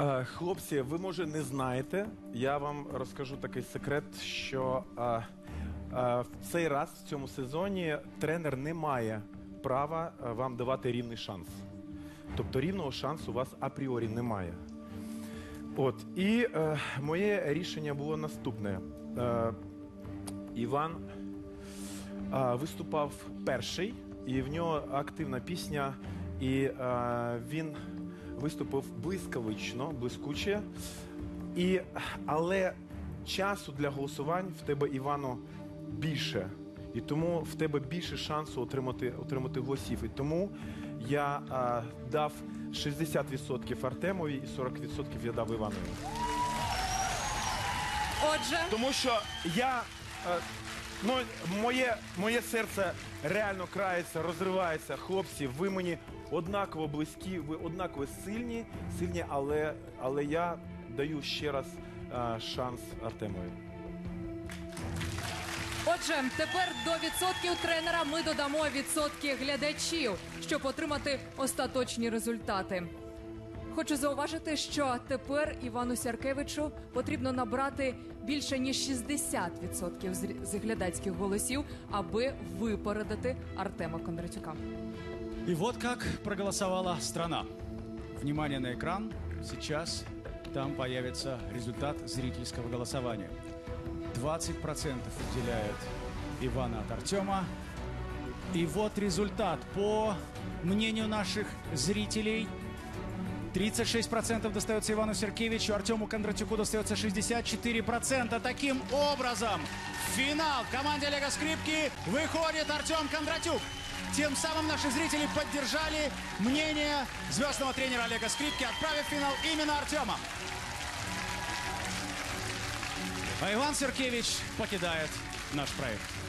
Е, Хлопці, ви може не знаєте. Я вам розкажу такий секрет, що е, е, в цей раз в цьому сезоні тренер не має права е, вам давати рівний шанс. Тобто рівного шансу у вас апріорі немає. От і е, моє рішення було наступне. Е, Іван е, виступав перший, і в нього активна пісня, і е, він виступив блискавично, блискуче. І, але часу для голосувань в тебе, Івано, більше. І тому в тебе більше шансу отримати, отримати голосів. І тому я е, дав 60% Артемові і 40% я дав Іванові. Отже, Тому що я. е, Ну, моє, моє серце реально крається, розривається. Хлопці, ви мені однаково близькі, ви однаково сильні, сильні, але, але я даю ще раз е, шанс Артемові. отже, тепер до відсотків тренера ми додамо відсотки глядачів, щоб отримати остаточні результати. Хочу зауважити, що тепер Івану Сяркевичу потрібно набрати більше ніж 60% з- глядацьких голосів, аби випередити Артема Кондратюка. И вот как проголосовала страна. Внимание на экран. Сейчас там появится результат зрительского голосования. 20% уделяют Ивана от Артема. И вот результат. По мнению наших зрителей, 36% достается Ивану Серкевичу, Артему Кондратюку достается 64%. Таким образом, в финал в команде Олега Скрипки выходит Артем Кондратюк. Тем самым наши зрители поддержали мнение звездного тренера Олега Скрипки, отправив финал именно Артема. А Иван Серкевич покидает наш проект.